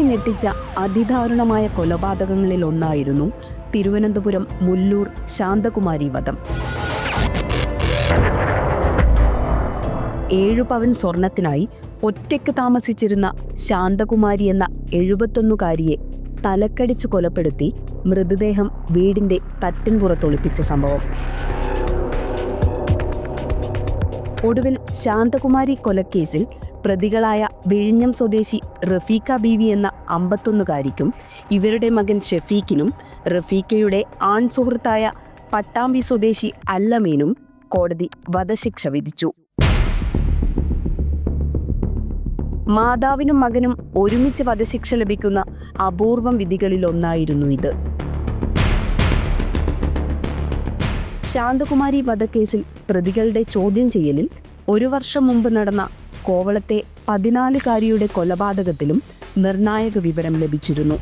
നാടിനെ ഞെട്ടിച്ച അതിദാരുണമായ കൊലപാതകങ്ങളിൽ ഒന്നായിരുന്നു തിരുവനന്തപുരം മുല്ലൂർ ശാന്തകുമാരി വധം. ഏഴു പവൻ സ്വർണത്തിനായി ഒറ്റയ്ക്ക് താമസിച്ചിരുന്ന ശാന്തകുമാരി എന്ന എഴുപത്തൊന്നുകാരിയെ തലക്കടിച്ചു കൊലപ്പെടുത്തി മൃതദേഹം വീടിന്റെ തട്ടിൻപുറത്തൊളിപ്പിച്ച സംഭവം. ഒടുവിൽ ശാന്തകുമാരി കൊലക്കേസിൽ പ്രതികളായ വിഴിഞ്ഞം സ്വദേശി റഫീഖ ബീവി എന്ന അമ്പത്തൊന്നുകാരിക്കും ഇവരുടെ മകൻ ഷെഫീഖിനും റഫീഖയുടെ ആൺ സുഹൃത്തായ പട്ടാമ്പി സ്വദേശി അല്ലമീനും കോടതി വധശിക്ഷ വിധിച്ചു. മാതാവിനും മകനും ഒരുമിച്ച് വധശിക്ഷ ലഭിക്കുന്ന അപൂർവം വിധികളിലൊന്നായിരുന്നു ഇത്. ശാന്തകുമാരി വധക്കേസിൽ പ്രതികളുടെ ചോദ്യം ചെയ്യലിൽ ഒരു വർഷം മുമ്പ് നടന്ന കോവളത്തെ പതിനാലുകാരിയുടെ കൊലപാതകത്തിലും നിർണായക വിവരം ലഭിച്ചിരുന്നു.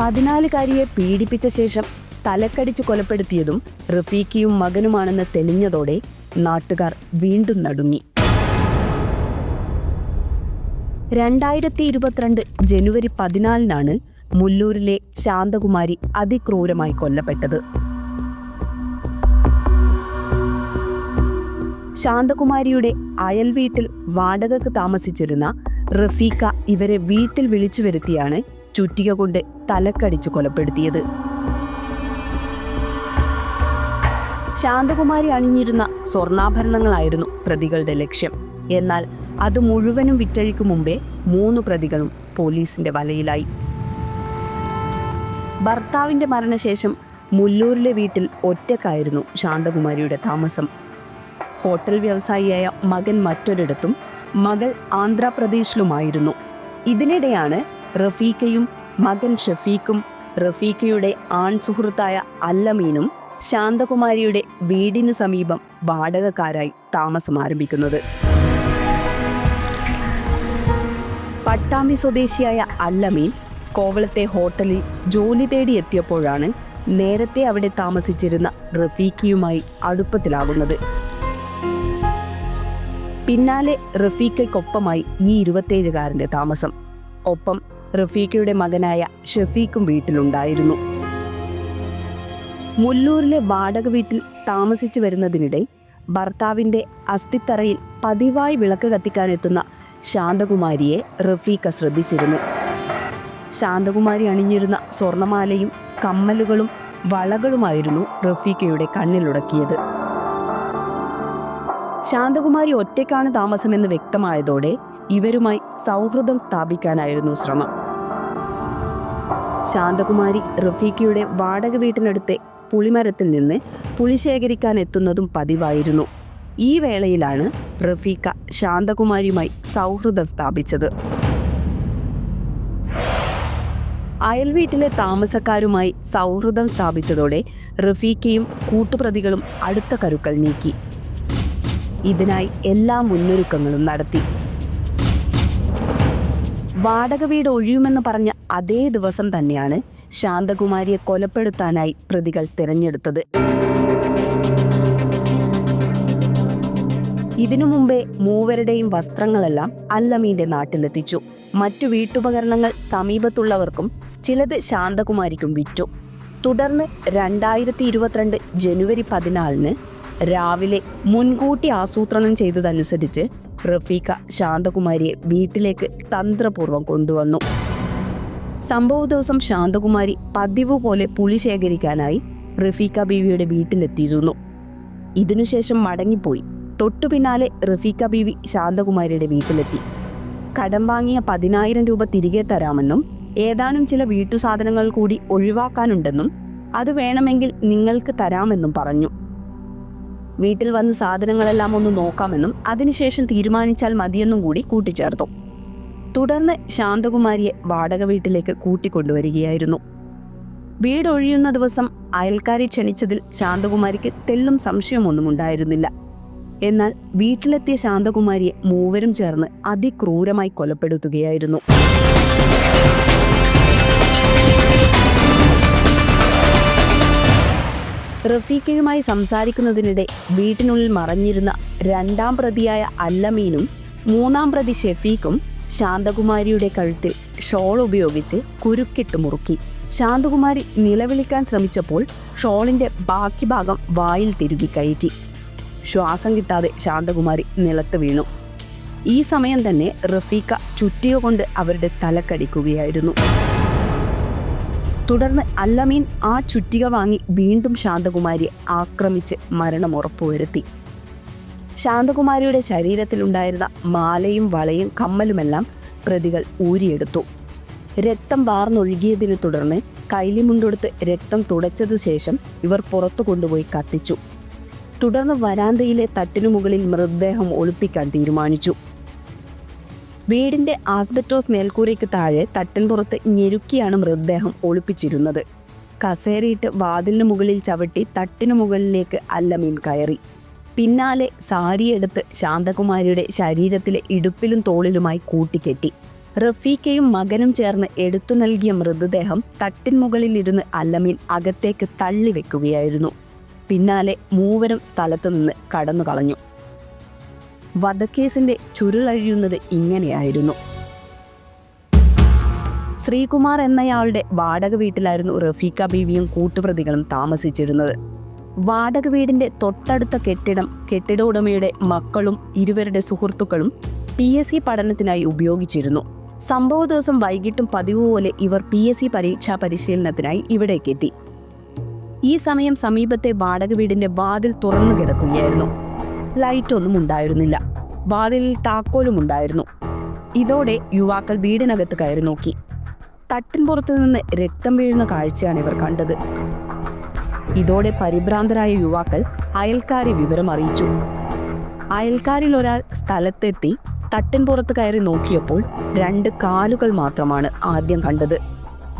പതിനാലുകാരിയെ പീഡിപ്പിച്ച ശേഷം തലക്കടിച്ച് കൊലപ്പെടുത്തിയതും റഫീഖിയും മകനുമാണെന്ന് തെളിഞ്ഞതോടെ നാട്ടുകാർ വീണ്ടും നടുങ്ങി. രണ്ടായിരത്തി ഇരുപത്തിരണ്ട് ജനുവരി പതിനാലിനാണ് മുല്ലൂരിലെ ശാന്തകുമാരി അതിക്രൂരമായി കൊല്ലപ്പെട്ടത്. ശാന്തകുമാരിയുടെ അയൽ വീട്ടിൽ വാടകക്ക് താമസിച്ചിരുന്ന റഫീഖ ഇവരെ വീട്ടിൽ വിളിച്ചു വരുത്തിയാണ് ചുറ്റിക കൊണ്ട് തലക്കടിച്ചു കൊലപ്പെടുത്തിയത്. ശാന്തകുമാരി അണിഞ്ഞിരുന്ന സ്വർണാഭരണങ്ങളായിരുന്നു പ്രതികളുടെ ലക്ഷ്യം. എന്നാൽ അത് മുഴുവനും വിറ്റഴിക്കും മുമ്പേ മൂന്ന് പ്രതികളും പോലീസിന്റെ വലയിലായി. ഭർത്താവിന്റെ മരണശേഷം മുല്ലൂരിലെ വീട്ടിൽ ഒറ്റക്കായിരുന്നു ശാന്തകുമാരിയുടെ താമസം. ഹോട്ടൽ വ്യവസായിയായ മകൻ മറ്റൊരിടത്തും മകൾ ആന്ധ്രാപ്രദേശിലുമായിരുന്നു. ഇതിനിടെയാണ് റഫീഖയും മകൻ ഷഫീഖും റഫീഖയുടെ ആൺ സുഹൃത്തായ അല്ലമീനും ശാന്തകുമാരിയുടെ വീടിന് സമീപം വാടകക്കാരായി താമസം ആരംഭിക്കുന്നത്. പട്ടാമ്പി സ്വദേശിയായ അല്ലമീൻ കോവളത്തെ ഹോട്ടലിൽ ജോലി തേടി എത്തിയപ്പോഴാണ് നേരത്തെ അവിടെ താമസിച്ചിരുന്ന റഫീഖിയുമായി അടുപ്പത്തിലാകുന്നത്. പിന്നാലെ റഫീഖയ്ക്കൊപ്പമായി ഈ ഇരുപത്തേഴുകാരന്റെ താമസം. ഒപ്പം റഫീഖയുടെ മകനായ ഷഫീഖും വീട്ടിലുണ്ടായിരുന്നു. മുല്ലൂരിലെ വാടക വീട്ടിൽ താമസിച്ചു വരുന്നതിനിടെ ഭർത്താവിന്റെ അസ്ഥിത്തറയിൽ പതിവായി വിളക്ക് കത്തിക്കാനെത്തുന്ന ശാന്തകുമാരിയെ റഫീഖ ശ്രദ്ധിച്ചിരുന്നു. ശാന്തകുമാരി അണിഞ്ഞിരുന്ന സ്വർണമാലയും കമ്മലുകളും വളകളുമായിരുന്നു റഫീഖയുടെ കണ്ണിലുടക്കിയത്. ശാന്തകുമാരി ഒറ്റയ്ക്കാണ് താമസമെന്ന് വ്യക്തമായതോടെ ഇവരുമായി സൗഹൃദം സ്ഥാപിക്കാനായിരുന്നു ശ്രമം. ശാന്തകുമാരി റഫീഖയുടെ വാടക വീട്ടിനടുത്തെ പുളിമരത്തിൽ നിന്ന് പുളി ശേഖരിക്കാൻ എത്തുന്നതും പതിവായിരുന്നു. ഈ വേളയിലാണ് റഫീഖ ശാന്തകുമാരിയുമായി സൗഹൃദം സ്ഥാപിച്ചത്. അയൽവീട്ടിലെ താമസക്കാരുമായി സൗഹൃദം സ്ഥാപിച്ചതോടെ റഫീഖയും കൂട്ടുപ്രതികളും അടുത്ത കരുക്കൾ നീക്കി. ഇതിനായി എല്ലാ മുന്നൊരുക്കങ്ങളും നടത്തി. വാടക വീട് ഒഴിയുമെന്ന് പറഞ്ഞ അതേ ദിവസം തന്നെയാണ് ശാന്തകുമാരിയെ കൊലപ്പെടുത്താനായി പ്രതികൾ തിരഞ്ഞെടുത്തത്. ഇതിനു മുമ്പേ മൂവരുടെയും വസ്ത്രങ്ങളെല്ലാം അല്ലമീന്റെ നാട്ടിലെത്തിച്ചു. മറ്റു വീട്ടുപകരണങ്ങൾ സമീപത്തുള്ളവർക്കും ചിലത് ശാന്തകുമാരിക്കും വിറ്റു. തുടർന്ന് രണ്ടായിരത്തി ഇരുപത്തിരണ്ട് ജനുവരി പതിനാലിന് രാവിലെ മുൻകൂട്ടി ആസൂത്രണം ചെയ്തതനുസരിച്ച് റഫീഖ ശാന്തകുമാരിയെ വീട്ടിലേക്ക് തന്ത്രപൂർവം കൊണ്ടുവന്നു. സംഭവ ദിവസം ശാന്തകുമാരി പതിവ് പോലെ പുളി ശേഖരിക്കാനായി റഫീഖ ബീവിയുടെ വീട്ടിലെത്തിയിരുന്നു. ഇതിനുശേഷം മടങ്ങിപ്പോയി. തൊട്ടു പിന്നാലെ റഫീഖ ബീവി ശാന്തകുമാരിയുടെ വീട്ടിലെത്തി. കടം വാങ്ങിയ പതിനായിരം രൂപ തിരികെ തരാമെന്നും ഏതാനും ചില വീട്ടുസാധനങ്ങൾ കൂടി ഒഴിവാക്കാനുണ്ടെന്നും അത് വേണമെങ്കിൽ നിങ്ങൾക്ക് തരാമെന്നും പറഞ്ഞു. വീട്ടിൽ വന്ന് സാധനങ്ങളെല്ലാം ഒന്ന് നോക്കാമെന്നും അതിനുശേഷം തീരുമാനിച്ചാൽ മതിയെന്നും കൂടി കൂട്ടിച്ചേർത്തു. തുടർന്ന് ശാന്തകുമാരിയെ വാടക വീട്ടിലേക്ക് കൂട്ടിക്കൊണ്ടുവരികയായിരുന്നു. വീടൊഴിയുന്ന ദിവസം അയൽക്കാരെ ക്ഷണിച്ചതിൽ ശാന്തകുമാരിക്ക് തെല്ലും സംശയമൊന്നും ഉണ്ടായിരുന്നില്ല എന്നാൽ വീട്ടിലെത്തിയ ശാന്തകുമാരിയെ മൂവരും ചേർന്ന് അതിക്രൂരമായി കൊലപ്പെടുത്തുകയായിരുന്നു. റഫീഖയുമായി സംസാരിക്കുന്നതിനിടെ വീട്ടിനുള്ളിൽ മറഞ്ഞിരുന്ന രണ്ടാം പ്രതിയായ അല്ലമീനും മൂന്നാം പ്രതി ഷെഫീഖും ശാന്തകുമാരിയുടെ കഴുത്തിൽ ഷോൾ ഉപയോഗിച്ച് കുരുക്കിട്ട് മുറുക്കി. ശാന്തകുമാരി നിലവിളിക്കാൻ ശ്രമിച്ചപ്പോൾ ഷോളിന്റെ ബാക്കി ഭാഗം വായിൽ തിരുകി കയറ്റി. ശ്വാസം കിട്ടാതെ ശാന്തകുമാരി നിലത്ത് വീണു. ഈ സമയം തന്നെ റഫീഖ ചുറ്റിക കൊണ്ട് അവരുടെ തലക്കടിക്കുകയായിരുന്നു. തുടർന്ന് അല്ലമീൻ ആ ചുറ്റിക വാങ്ങി വീണ്ടും ശാന്തകുമാരിയെ ആക്രമിച്ച് മരണം ഉറപ്പുവരുത്തി. ശാന്തകുമാരിയുടെ ശരീരത്തിലുണ്ടായിരുന്ന മാലയും വളയും കമ്മലുമെല്ലാം പ്രതികൾ ഊരിയെടുത്തു. രക്തം വാർന്നൊഴുകിയതിനെ തുടർന്ന് കൈലിമുണ്ടെടുത്ത് രക്തം തുടച്ചത് ശേഷം ഇവർ പുറത്തു കൊണ്ടുപോയി കത്തിച്ചു. തുടർന്ന് വരാന്തയിലെ തട്ടിനു മുകളിൽ മൃതദേഹം ഒളിപ്പിക്കാൻ തീരുമാനിച്ചു. വീടിന്റെ ആസ്ബറ്റോസ് മേൽക്കൂരയ്ക്ക് താഴെ തട്ടിൻപുറത്ത് ഞെരുക്കിയാണ് മൃതദേഹം ഒളിപ്പിച്ചിരുന്നത്. കസേരയിട്ട് വാതിലിന് മുകളിൽ ചവിട്ടി തട്ടിനു മുകളിലേക്ക് അല്ലമീൻ കയറി. പിന്നാലെ സാരിയെടുത്ത് ശാന്തകുമാരിയുടെ ശരീരത്തിലെ ഇടുപ്പിലും തോളിലുമായി കൂട്ടിക്കെട്ടി. റഫീഖയും മകനും ചേർന്ന് എടുത്തു നൽകിയ മൃതദേഹം തട്ടിൻ മുകളിലിരുന്ന് അല്ലമീൻ അകത്തേക്ക് തള്ളി വെക്കുകയായിരുന്നു പിന്നാലെ മൂവരും സ്ഥലത്തു നിന്ന് കടന്നു കളഞ്ഞു വധക്കേസിന്റെ ചുരുളഴിയുന്നത് ഇങ്ങനെയായിരുന്നു. ശ്രീകുമാർ എന്നയാളുടെ വാടക വീട്ടിലായിരുന്നു റഫീഖ ബീവിയും കൂട്ടുപ്രതികളും താമസിച്ചിരുന്നത്. വാടക വീടിന്റെ തൊട്ടടുത്ത കെട്ടിടം കെട്ടിട ഉടമയുടെ മക്കളും ഇരുവരുടെ സുഹൃത്തുക്കളും പി എസ് സി പഠനത്തിനായി ഉപയോഗിച്ചിരുന്നു. സംഭവ ദിവസം വൈകിട്ടും പതിവ് പോലെ ഇവർ പി എസ് സി പരീക്ഷാ പരിശീലനത്തിനായി ഇവിടേക്കെത്തി. ഈ സമയം സമീപത്തെ വാടക വീടിന്റെ വാതിൽ തുറന്നു കിടക്കുകയായിരുന്നു. ലൈറ്റ് ഒന്നും ഉണ്ടായിരുന്നില്ല. വാതിലിൽ താക്കോലും ഉണ്ടായിരുന്നു ഇതോടെ യുവാക്കൾ വീടിനകത്ത് കയറി നോക്കി. തട്ടിൻപുറത്തു നിന്ന് രക്തം വീഴുന്ന കാഴ്ചയാണ് ഇവർ കണ്ടത്. ഇതോടെ പരിഭ്രാന്തരായ യുവാക്കൾ അയൽക്കാരെ വിവരം അറിയിച്ചു. അയൽക്കാരിൽ ഒരാൾ സ്ഥലത്തെത്തി തട്ടിൻപുറത്ത് കയറി നോക്കിയപ്പോൾ രണ്ട് കാലുകൾ മാത്രമാണ് ആദ്യം കണ്ടത്.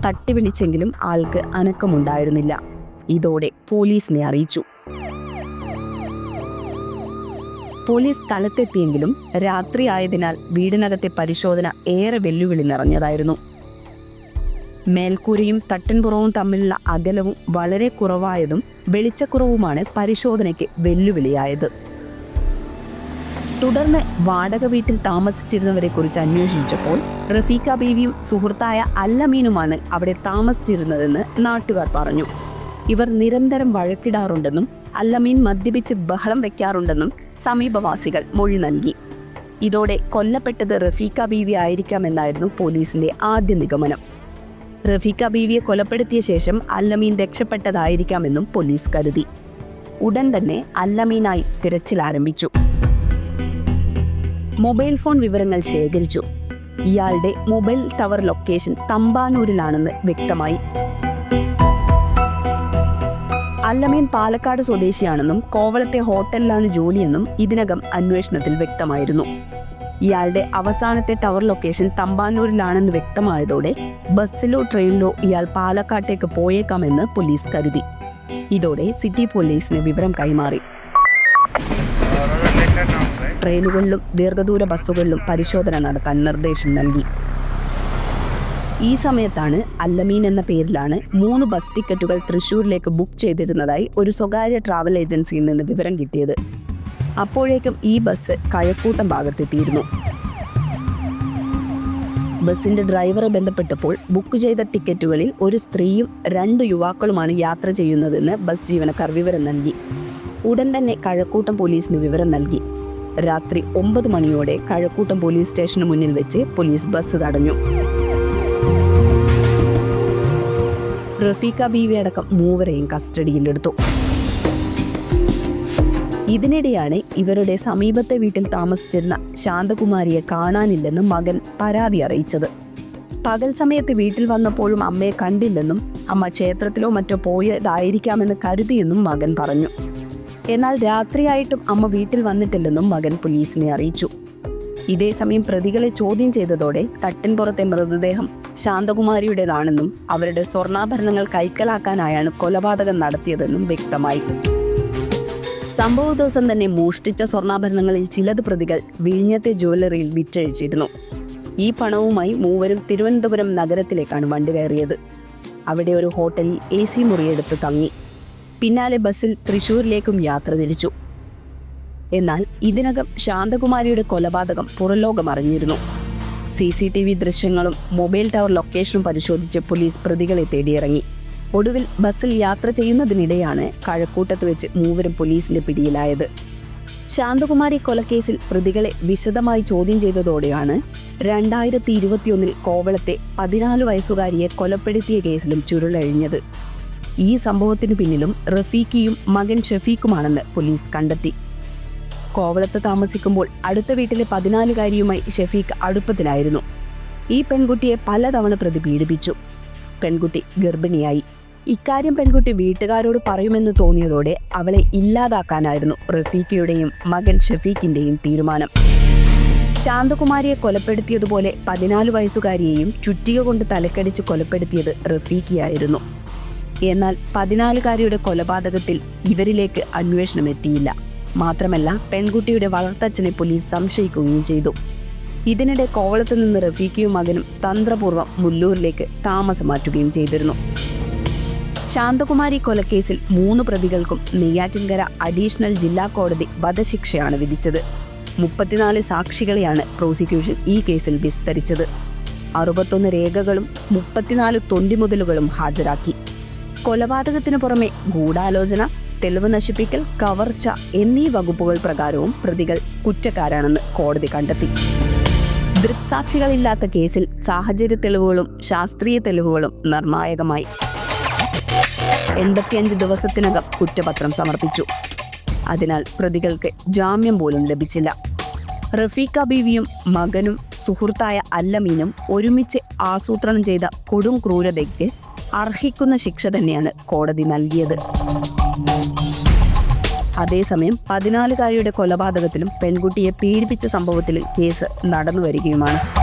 തട്ടി വിളിച്ചെങ്കിലും ആൾക്ക് അനക്കമുണ്ടായിരുന്നില്ല. ഇതോടെ പോലീസിനെ അറിയിച്ചു. പോലീസ് സ്ഥലത്തെത്തിയെങ്കിലും രാത്രിയായതിനാൽ വീടിനകത്തെ പരിശോധന ഏറെ വെല്ലുവിളി നിറഞ്ഞതായിരുന്നു. മേൽക്കൂരയും തട്ടിൻപുറവും തമ്മിലുള്ള അകലവും വളരെ കുറവായതും വെളിച്ചക്കുറവുമാണ് പരിശോധനയ്ക്ക് വെല്ലുവിളിയായത്. തുടർന്ന് വാടക വീട്ടിൽ താമസിച്ചിരുന്നവരെ കുറിച്ച് അന്വേഷിച്ചപ്പോൾ റഫീഖ ബീവിയും സുഹൃത്തായ അല്ലമീനുമാണ് അവിടെ താമസിച്ചിരുന്നതെന്ന് നാട്ടുകാർ പറഞ്ഞു. ഇവർ നിരന്തരം വഴക്കിടാറുണ്ടെന്നും അല്ലമീൻ മദ്യപിച്ച് ബഹളം വെക്കാറുണ്ടെന്നും സമീപവാസികൾ മൊഴി നൽകി. ഇതോടെ കൊല്ലപ്പെട്ടത് റഫീഖ ബീവി ആയിരിക്കാമെന്നായിരുന്നു പോലീസിന്റെ ആദ്യ നിഗമനം. റഫീഖ ബീവിയെ കൊലപ്പെടുത്തിയ ശേഷം അല്ലമീൻ രക്ഷപ്പെട്ടതായിരിക്കാമെന്നും പോലീസ് കരുതി. ഉടൻ തന്നെ അല്ലമീനായി തിരച്ചിൽ ആരംഭിച്ചു. മൊബൈൽ ഫോൺ വിവരങ്ങൾ ശേഖരിച്ചു. ഇയാളുടെ മൊബൈൽ ടവർ ലൊക്കേഷൻ തമ്പാനൂരിലാണെന്ന് വ്യക്തമായി. അല്ലമീൻ പാലക്കാട് സ്വദേശിയാണെന്നും കോവളത്തെ ഹോട്ടലിലാണ് ജോലിയെന്നും ഇതിനകം അന്വേഷണത്തിൽ വ്യക്തമായിരുന്നു. ഇയാളുടെ അവസാനത്തെ ടവർ ലൊക്കേഷൻ തമ്പാനൂരിലാണെന്ന് വ്യക്തമായതോടെ ബസ്സിലോ ട്രെയിനിലോ ഇയാൾ പാലക്കാട്ടേക്ക് പോയേക്കാമെന്ന് പോലീസ് കരുതി. ഇതോടെ സിറ്റി പോലീസിന് വിവരം കൈമാറി. ട്രെയിനുകളിലും ദീർഘദൂര ബസ്സുകളിലും പരിശോധന നടത്താൻ നിർദ്ദേശം നൽകി. ഈ സമയത്താണ് അല്ലമീൻ എന്ന പേരിലാണ് മൂന്ന് ബസ് ടിക്കറ്റുകൾ തൃശൂരിലേക്ക് ബുക്ക് ചെയ്തിരുന്നതായി ഒരു സ്വകാര്യ ട്രാവൽ ഏജൻസിയിൽ നിന്ന് വിവരം കിട്ടിയത്. അപ്പോഴേക്കും ഈ ബസ് കഴക്കൂട്ടം ഭാഗത്തെത്തിയിരുന്നു. ബസിന്റെ ഡ്രൈവറെ ബന്ധപ്പെട്ടപ്പോൾ ബുക്ക് ചെയ്ത ടിക്കറ്റുകളിൽ ഒരു സ്ത്രീയും രണ്ട് യുവാക്കളുമാണ് യാത്ര ചെയ്യുന്നതെന്ന് ബസ് ജീവനക്കാർ വിവരം നൽകി. ഉടൻ തന്നെ കഴക്കൂട്ടം പോലീസിന് വിവരം നൽകി. രാത്രി ഒമ്പത് മണിയോടെ കഴക്കൂട്ടം പോലീസ് സ്റ്റേഷന് മുന്നിൽ വെച്ച് പോലീസ് ബസ് തടഞ്ഞു. റഫീഖ ബീവി അടക്കം മൂവരെയും കസ്റ്റഡിയിലെടുത്തു. ഇതിനിടെയാണ് ഇവരുടെ സമീപത്തെ വീട്ടിൽ താമസിച്ചിരുന്ന ശാന്തകുമാരിയെ കാണാനില്ലെന്ന് മകൻ പരാതി അറിയിച്ചത്. പകൽ സമയത്ത് വീട്ടിൽ വന്നപ്പോഴും അമ്മയെ കണ്ടില്ലെന്നും അമ്മ ക്ഷേത്രത്തിലോ മറ്റോ പോയതായിരിക്കാമെന്ന് കരുതിയെന്നും മകൻ പറഞ്ഞു. എന്നാൽ രാത്രിയായിട്ടും അമ്മ വീട്ടിൽ വന്നിട്ടില്ലെന്നും മകൻ പോലീസിനെ അറിയിച്ചു. ഇതേസമയം പ്രതികളെ ചോദ്യം ചെയ്തതോടെ തട്ടിൻപുറത്തെ മൃതദേഹം ശാന്തകുമാരിയുടേതാണെന്നും അവരുടെ സ്വർണാഭരണങ്ങൾ കൈക്കലാക്കാനായാണ് കൊലപാതകം നടത്തിയതെന്നും വ്യക്തമായി. സംഭവ ദിവസം തന്നെ മോഷ്ടിച്ച സ്വർണാഭരണങ്ങളിൽ ചിലത് പ്രതികൾ വിഴിഞ്ഞത്തെ ജ്വല്ലറിയിൽ വിറ്റഴിച്ചിരുന്നു. ഈ പണവുമായി മൂവരും തിരുവനന്തപുരം നഗരത്തിലേക്കാണ് വണ്ടി കയറിയത്. അവിടെ ഒരു ഹോട്ടലിൽ എ സി മുറിയെടുത്ത് തങ്ങി. പിന്നാലെ ബസ്സിൽ തൃശൂരിലേക്കും യാത്ര തിരിച്ചു. എന്നാൽ ഇതിനകം ശാന്തകുമാരിയുടെ കൊലപാതകം പുറലോകം അറിഞ്ഞിരുന്നു. സി സി ടി വി ദൃശ്യങ്ങളും മൊബൈൽ ടവർ ലൊക്കേഷനും പരിശോധിച്ച് പോലീസ് പ്രതികളെ തേടിയിറങ്ങി. ഒടുവിൽ ബസ്സിൽ യാത്ര ചെയ്യുന്നതിനിടെയാണ് കഴക്കൂട്ടത്ത് വെച്ച് മൂവരും പോലീസിന്റെ പിടിയിലായത്. ശാന്തകുമാരി കൊലക്കേസിൽ പ്രതികളെ വിശദമായി ചോദ്യം ചെയ്തതോടെയാണ് രണ്ടായിരത്തി ഇരുപത്തിയൊന്നിൽ കോവളത്തെ പതിനാല് വയസ്സുകാരിയെ കൊലപ്പെടുത്തിയ കേസിലും ചുരുളഴിഞ്ഞത്. ഈ സംഭവത്തിനു പിന്നിലും റഫീഖിയും മകൻ ഷഫീഖുമാണെന്ന് പോലീസ് കണ്ടെത്തി. കോവളത്ത് താമസിക്കുമ്പോൾ അടുത്ത വീട്ടിലെ പതിനാലുകാരിയുമായി ഷെഫീഖ് അടുപ്പത്തിലായിരുന്നു. ഈ പെൺകുട്ടിയെ പലതവണ പ്രതി പീഡിപ്പിച്ചു പെൺകുട്ടി ഗർഭിണിയായി. ഇക്കാര്യം പെൺകുട്ടി വീട്ടുകാരോട് പറയുമെന്ന് തോന്നിയതോടെ അവളെ ഇല്ലാതാക്കാനായിരുന്നു റഫീഖയുടെയും മകൻ ഷെഫീഖിന്റെയും തീരുമാനം. ശാന്തകുമാരിയെ കൊലപ്പെടുത്തിയതുപോലെ പതിനാല് വയസ്സുകാരിയെയും ചുറ്റിക കൊണ്ട് തലക്കടിച്ച് കൊലപ്പെടുത്തിയത് റഫീഖിയായിരുന്നു. എന്നാൽ പതിനാലുകാരിയുടെ കൊലപാതകത്തിൽ ഇവരിലേക്ക് അന്വേഷണം എത്തിയില്ല. മാത്രമല്ല പെൺകുട്ടിയുടെ വളർത്തച്ഛനെ പോലീസ് സംശയിക്കുകയും ചെയ്തു. ഇതിനിടെ കോവളത്ത് നിന്ന് റഫീഖിയും മകനും തന്ത്രപൂർവം മുല്ലൂരിലേക്ക് താമസം മാറ്റുകയും ചെയ്തിരുന്നു. ശാന്തകുമാരി കൊലക്കേസിൽ മൂന്ന് പ്രതികൾക്കും നെയ്യാറ്റിൻകര അഡീഷണൽ ജില്ലാ കോടതി വധശിക്ഷയാണ് വിധിച്ചത്. മുപ്പത്തിനാല് സാക്ഷികളെയാണ് പ്രോസിക്യൂഷൻ ഈ കേസിൽ വിസ്തരിച്ചത്. അറുപത്തൊന്ന് രേഖകളും മുപ്പത്തിനാല് തൊണ്ടിമുതലുകളും ഹാജരാക്കി. കൊലപാതകത്തിന് പുറമെ ഗൂഢാലോചന തെളിവ് നശിപ്പിക്കൽ കവർച്ച എന്നീ വകുപ്പുകൾ പ്രകാരവും പ്രതികൾ കുറ്റക്കാരാണെന്ന് കോടതി കണ്ടെത്തി. ദൃക്സാക്ഷികളില്ലാത്ത കേസിൽ സാഹചര്യ തെളിവുകളും ശാസ്ത്രീയ തെളിവുകളും നിർണായകമായി. എൺപത്തിയഞ്ച് ദിവസത്തിനകം കുറ്റപത്രം സമർപ്പിച്ചു. അതിനാൽ പ്രതികൾക്ക് ജാമ്യം പോലും ലഭിച്ചില്ല. റഫീഖ ബീവിയും മകനും സുഹൃത്തായ അല്ലമീനും ഒരുമിച്ച് ആസൂത്രണം ചെയ്ത കൊടും ക്രൂരതയ്ക്ക് അർഹിക്കുന്ന ശിക്ഷ തന്നെയാണ് കോടതി നൽകിയത്. അതേസമയം പതിനാലുകാരിയുടെ കൊലപാതകത്തിലും പെൺകുട്ടിയെ പീഡിപ്പിച്ച സംഭവത്തിലും കേസ് നടന്നു വരികയുമാണ്